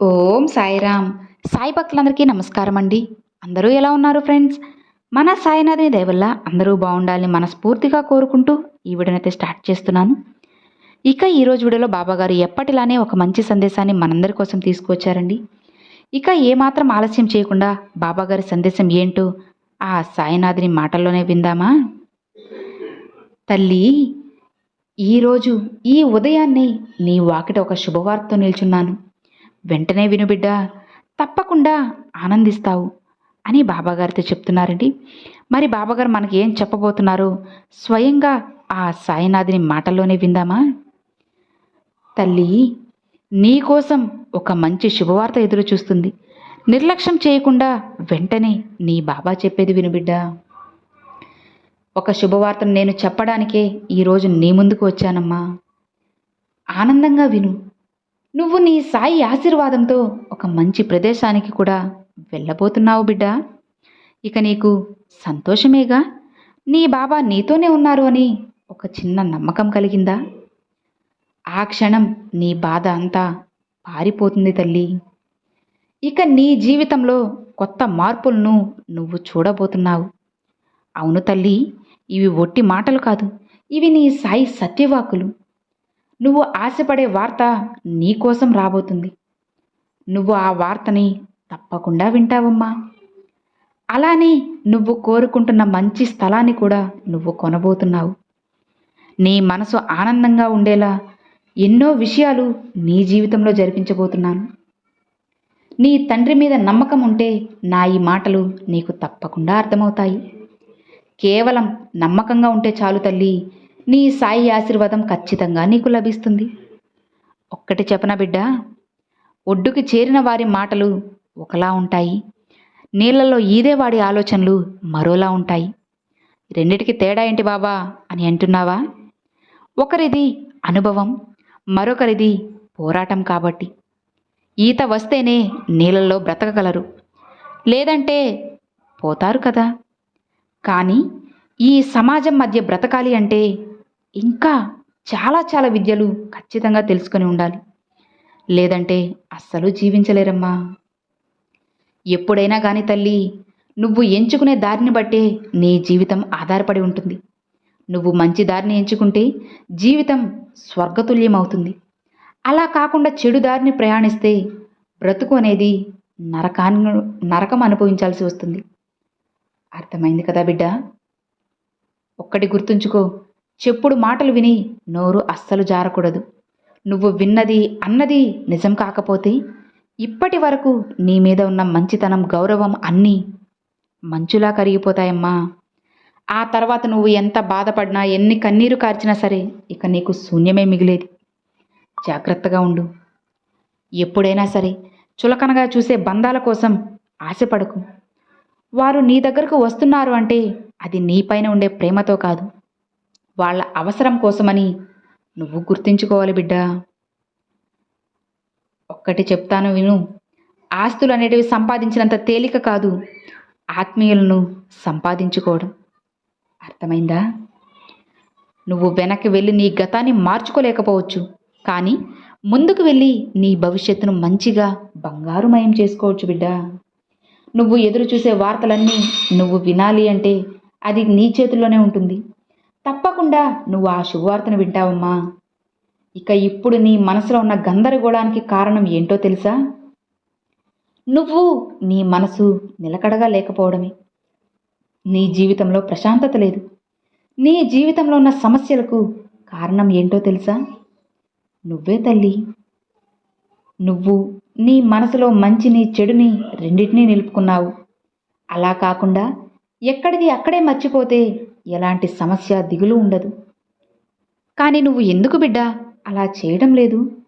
ఓం సాయిరామ్. సాయి భక్తులందరికీ నమస్కారం అండి. అందరూ ఎలా ఉన్నారు ఫ్రెండ్స్? మన సాయినాథుని దయవల్ల అందరూ బాగుండాలని మనస్ఫూర్తిగా కోరుకుంటూ ఈ వీడియోనైతే స్టార్ట్ చేస్తున్నాను. ఇక ఈరోజు వీడియోలో బాబాగారు ఎప్పటిలానే ఒక మంచి సందేశాన్ని మనందరి కోసం తీసుకువచ్చారండి. ఇక ఏమాత్రం ఆలస్యం చేయకుండా బాబాగారి సందేశం ఏంటో ఆ సాయినాథుని మాటల్లోనే విందామా? తల్లి ఈరోజు ఈ ఉదయాన్నే నీ వాకిట ఒక శుభవార్తతో నిల్చున్నాను. వెంటనే వినుబిడ్డ తప్పకుండా ఆనందిస్తావు అని బాబాగారితో చెప్తున్నారండి. మరి బాబాగారు మనకి ఏం చెప్పబోతున్నారో స్వయంగా ఆ సాయినాథుని మాటల్లోనే విందామా? తల్లి నీకోసం ఒక మంచి శుభవార్త ఎదురు చూస్తుంది. నిర్లక్ష్యం చేయకుండా వెంటనే నీ బాబా చెప్పేది వినుబిడ్డ ఒక శుభవార్తను నేను చెప్పడానికే ఈరోజు నీ ముందుకు వచ్చానమ్మా. ఆనందంగా విను నువ్వు నీ సాయి ఆశీర్వాదంతో ఒక మంచి ప్రదేశానికి కూడా వెళ్ళబోతున్నావు బిడ్డ. ఇక నీకు సంతోషమేగా? నీ బాబా నీతోనే ఉన్నారు అని ఒక చిన్న నమ్మకం కలిగిందా? ఆ క్షణం నీ బాధ అంతా పారిపోతుంది తల్లి. ఇక నీ జీవితంలో కొత్త మార్పులను నువ్వు చూడబోతున్నావు. అవును తల్లి ఇవి ఒట్టి మాటలు కాదు. ఇవి నీ సాయి సత్యవాకులు నువ్వు ఆశపడే వార్త నీకోసం రాబోతుంది. నువ్వు ఆ వార్తని తప్పకుండా వింటావమ్మా. అలానే నువ్వు కోరుకుంటున్న మంచి స్థలాన్ని కూడా నువ్వు కొనబోతున్నావు. నీ మనసు ఆనందంగా ఉండేలా ఎన్నో విషయాలు నీ జీవితంలో జరిపించబోతున్నాను. నీ తండ్రి మీద నమ్మకం ఉంటే నా ఈ మాటలు నీకు తప్పకుండా అర్థమవుతాయి. కేవలం నమ్మకంగా ఉంటే చాలు తల్లి నీ సాయి ఆశీర్వాదం ఖచ్చితంగా నీకు లభిస్తుంది. ఒక్కటి చెప్పనా బిడ్డ? ఒడ్డుకి చేరిన వారి మాటలు ఒకలా ఉంటాయి. నీళ్ళలో ఈదేవాడి ఆలోచనలు మరోలా ఉంటాయి. రెండిటికి తేడా ఏంటి బాబా అని అంటున్నావా? ఒకరిది అనుభవం మరొకరిది పోరాటం కాబట్టి. ఈత వస్తేనే నీళ్ళల్లో బ్రతకగలరు. లేదంటే పోతారు కదా. కానీ ఈ సమాజం మధ్య బ్రతకాలి అంటే ఇంకా చాలా చాలా విద్యలు ఖచ్చితంగా తెలుసుకొని ఉండాలి. లేదంటే అస్సలు జీవించలేరమ్మా. ఎప్పుడైనా కానీ తల్లి నువ్వు ఎంచుకునే దారిని బట్టే నీ జీవితం ఆధారపడి ఉంటుంది. నువ్వు మంచి దారిని ఎంచుకుంటే జీవితం స్వర్గతుల్యం అవుతుంది అలా కాకుండా చెడు దారిని ప్రయాణిస్తే బ్రతుకు అనేది నరకాన్ని నరకం అనుభవించాల్సి వస్తుంది. అర్థమైంది కదా బిడ్డ? ఒక్కటి గుర్తుంచుకో. చెప్పుడు మాటలు విని నోరు అస్సలు జారకూడదు. నువ్వు విన్నది అన్నది నిజం కాకపోతే ఇప్పటి వరకు నీ మీద ఉన్న మంచితనం గౌరవం అన్నీ మంచులా కరిగిపోతాయమ్మా. ఆ తర్వాత నువ్వు ఎంత బాధపడినా ఎన్ని కన్నీరు కార్చినా సరే ఇక నీకు శూన్యమే మిగిలేది. జాగ్రత్తగా ఉండు. ఎప్పుడైనా సరే చులకనగా చూసే బంధాల కోసం ఆశపడకు. వారు నీ దగ్గరకు వస్తున్నారు అంటే అది నీపైన ఉండే ప్రేమతో కాదు. వాళ్ళ అవసరం కోసమని నువ్వు గుర్తించుకోవాలి బిడ్డా. ఒక్కటి చెప్తాను విను. ఆస్తులు అనేటివి సంపాదించినంత తేలిక కాదు. ఆత్మీయులను సంపాదించుకోవడం. అర్థమైందా? నువ్వు వెనక్కి వెళ్ళి నీ గతాన్ని మార్చుకోలేకపోవచ్చు. కానీ ముందుకు వెళ్ళి నీ భవిష్యత్తును మంచిగా బంగారుమయం చేసుకోవచ్చు బిడ్డా. నువ్వు ఎదురు చూసే వార్తలన్నీ నువ్వు వినాలి అంటే అది నీ చేతుల్లోనే ఉంటుంది. తప్పకుండా నువ్వు ఆ శుభవార్తను వింటావమ్మా. ఇక ఇప్పుడు నీ మనసులో ఉన్న గందరగోళానికి కారణం ఏంటో తెలుసా? నువ్వు నీ మనసు నిలకడగా లేకపోవడమే. నీ జీవితంలో ప్రశాంతత లేదు. నీ జీవితంలో ఉన్న సమస్యలకు కారణం ఏంటో తెలుసా? నువ్వే తల్లి. నువ్వు నీ మనసులో మంచిని చెడుని రెండింటినీ నిలుపుకున్నావు. అలా కాకుండా ఎక్కడిది అక్కడే మర్చిపోతే ఎలాంటి సమస్య దిగులు ఉండదు. కానీ నువ్వు ఎందుకు బిడ్డ అలా చేయడం లేదు?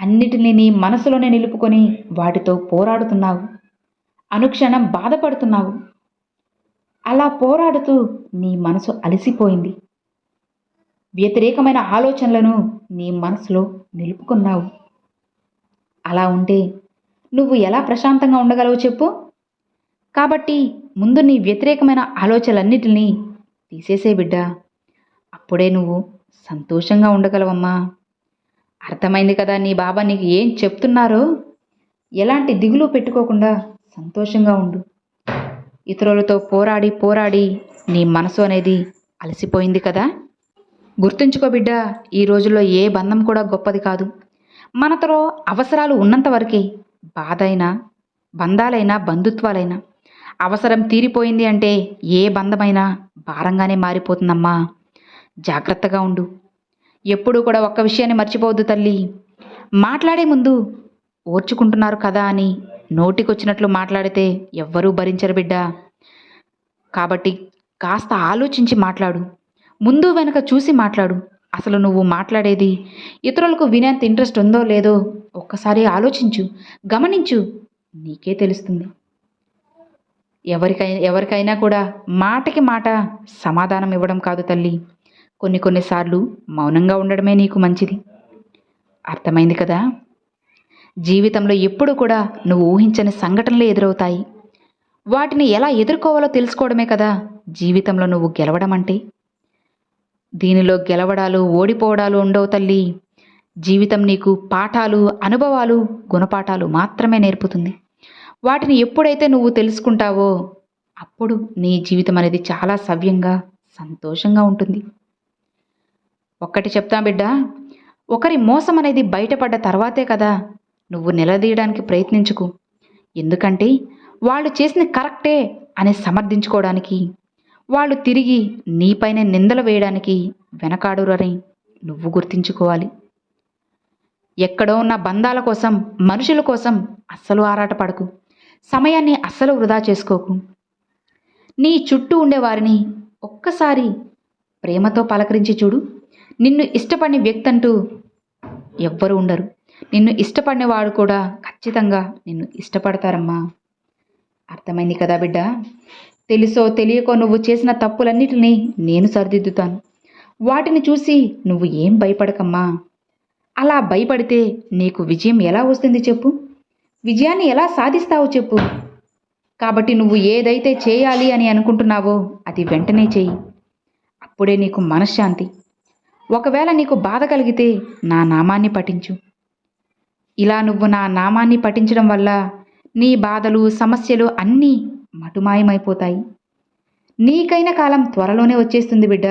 అన్నిటినీ నీ మనసులోనే నిలుపుకొని వాటితో పోరాడుతున్నావు. అనుక్షణం బాధపడుతున్నావు. అలా పోరాడుతూ నీ మనసు అలసిపోయింది. వ్యతిరేకమైన ఆలోచనలను నీ మనసులో నిలుపుకున్నావు. అలా ఉంటే నువ్వు ఎలా ప్రశాంతంగా ఉండగలవు చెప్పు? కాబట్టి ముందు నీ వ్యతిరేకమైన ఆలోచనలన్నిటినీ తీసేసే బిడ్డ. అప్పుడే నువ్వు సంతోషంగా ఉండగలవమ్మా. అర్థమైంది కదా నీ బాబా నీకు ఏం చెప్తున్నారో? ఎలాంటి దిగులు పెట్టుకోకుండా సంతోషంగా ఉండు. ఇతరులతో పోరాడి పోరాడి నీ మనసు అనేది అలసిపోయింది కదా? గుర్తుంచుకో బిడ్డ ఈ రోజుల్లో ఏ బంధం కూడా గొప్పది కాదు. మనతో అవసరాలు ఉన్నంత వరకే బాధ అయినా బంధాలైనా బంధుత్వాలైనా అవసరం తీరిపోయింది అంటే ఏ బంధమైనా భారంగానే మారిపోతుందమ్మా. జాగ్రత్తగా ఉండు. ఎప్పుడూ కూడా ఒక్క విషయాన్ని మర్చిపోవద్దు తల్లి. మాట్లాడే ముందు ఓర్చుకుంటున్నారు కదా అని నోటికొచ్చినట్లు మాట్లాడితే ఎవ్వరూ భరించరు బిడ్డ. కాబట్టి కాస్త ఆలోచించి మాట్లాడు. ముందు వెనక చూసి మాట్లాడు. అసలు నువ్వు మాట్లాడేది ఇతరులకు వినేంత ఇంట్రెస్ట్ ఉందో లేదో ఒక్కసారి ఆలోచించు గమనించు. నీకే తెలుస్తుంది. ఎవరికైనా ఎవరికైనా కూడా మాటకి మాట సమాధానం ఇవ్వడం కాదు తల్లి. కొన్ని కొన్నిసార్లు మౌనంగా ఉండడమే నీకు మంచిది. అర్థమైంది కదా? జీవితంలో ఎప్పుడు కూడా నువ్వు ఊహించని సంఘటనలు ఎదురవుతాయి. వాటిని ఎలా ఎదుర్కోవాలో తెలుసుకోవడమే కదా జీవితంలో నువ్వు గెలవడం అంటే. దీనిలో గెలవడాలు ఓడిపోవడాలు ఉండవు తల్లి. జీవితం నీకు పాఠాలు అనుభవాలు గుణపాఠాలు మాత్రమే నేర్పుతుంది. వాటిని ఎప్పుడైతే నువ్వు తెలుసుకుంటావో అప్పుడు నీ జీవితం అనేది చాలా సవ్యంగా సంతోషంగా ఉంటుంది. ఒక్కటి చెప్తా బిడ్డ ఒకరి మోసం అనేది బయటపడ్డ తర్వాతే కదా నువ్వు నిలదీయడానికి ప్రయత్నించుకు. ఎందుకంటే వాళ్ళు చేసిన కరెక్టే అని సమర్థించుకోవడానికి వాళ్ళు తిరిగి నీపైన నిందలు వేయడానికి వెనకాడురని నువ్వు గుర్తించుకోవాలి. ఎక్కడో ఉన్న బంధాల కోసం మనుషుల కోసం అస్సలు ఆరాటపడకు. సమయాన్ని అస్సలు వృధా చేసుకోకు. నీ చుట్టూ ఉండేవారిని ఒక్కసారి ప్రేమతో పలకరించి చూడు. నిన్ను ఇష్టపడిన వ్యక్తి అంటూ ఎవ్వరు ఉండరు. నిన్ను ఇష్టపడినవాడు కూడా ఖచ్చితంగా నిన్ను ఇష్టపడతారమ్మా. అర్థమైంది కదా బిడ్డ? తెలుసో తెలియకో నువ్వు చేసిన తప్పులన్నిటినీ నేను సరిదిద్దుతాను. వాటిని చూసి నువ్వు ఏం భయపడకమ్మా? అలా భయపడితే నీకు విజయం ఎలా వస్తుంది చెప్పు. విజయాన్ని ఎలా సాధిస్తావో చెప్పు. కాబట్టి నువ్వు ఏదైతే చేయాలి అని అనుకుంటున్నావో అది వెంటనే చెయ్యి. అప్పుడే నీకు మనశ్శాంతి. ఒకవేళ నీకు బాధ కలిగితే నా నామాన్ని పఠించు. ఇలా నువ్వు నా నామాన్ని పఠించడం వల్ల నీ బాధలు సమస్యలు అన్నీ మటుమాయమైపోతాయి. నీకైన కాలం త్వరలోనే వచ్చేస్తుంది బిడ్డ.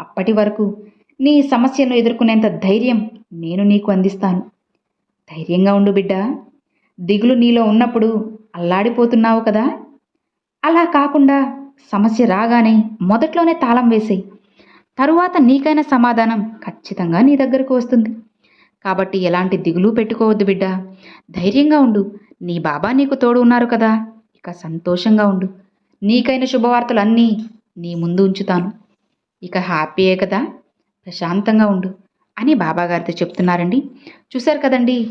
అప్పటి వరకు నీ సమస్యను ఎదుర్కొనేంత ధైర్యం నేను నీకు అందిస్తాను. ధైర్యంగా ఉండు బిడ్డా. దిగులు నీలో ఉన్నప్పుడు అల్లాడిపోతున్నావు కదా? అలా కాకుండా సమస్య రాగానే మొదట్లోనే తాళం వేసేయి. తరువాత నీకైన సమాధానం ఖచ్చితంగా నీ దగ్గరకు వస్తుంది. కాబట్టి ఎలాంటి దిగులు పెట్టుకోవద్దు బిడ్డ. ధైర్యంగా ఉండు. నీ బాబా నీకు తోడు ఉన్నారు కదా. ఇక సంతోషంగా ఉండు. నీకైన శుభవార్తలు అన్నీ నీ ముందు ఉంచుతాను. ఇక హ్యాపీయే కదా. ప్రశాంతంగా ఉండు అని బాబాగారితో చెప్తున్నారండి. చూశారు కదండి?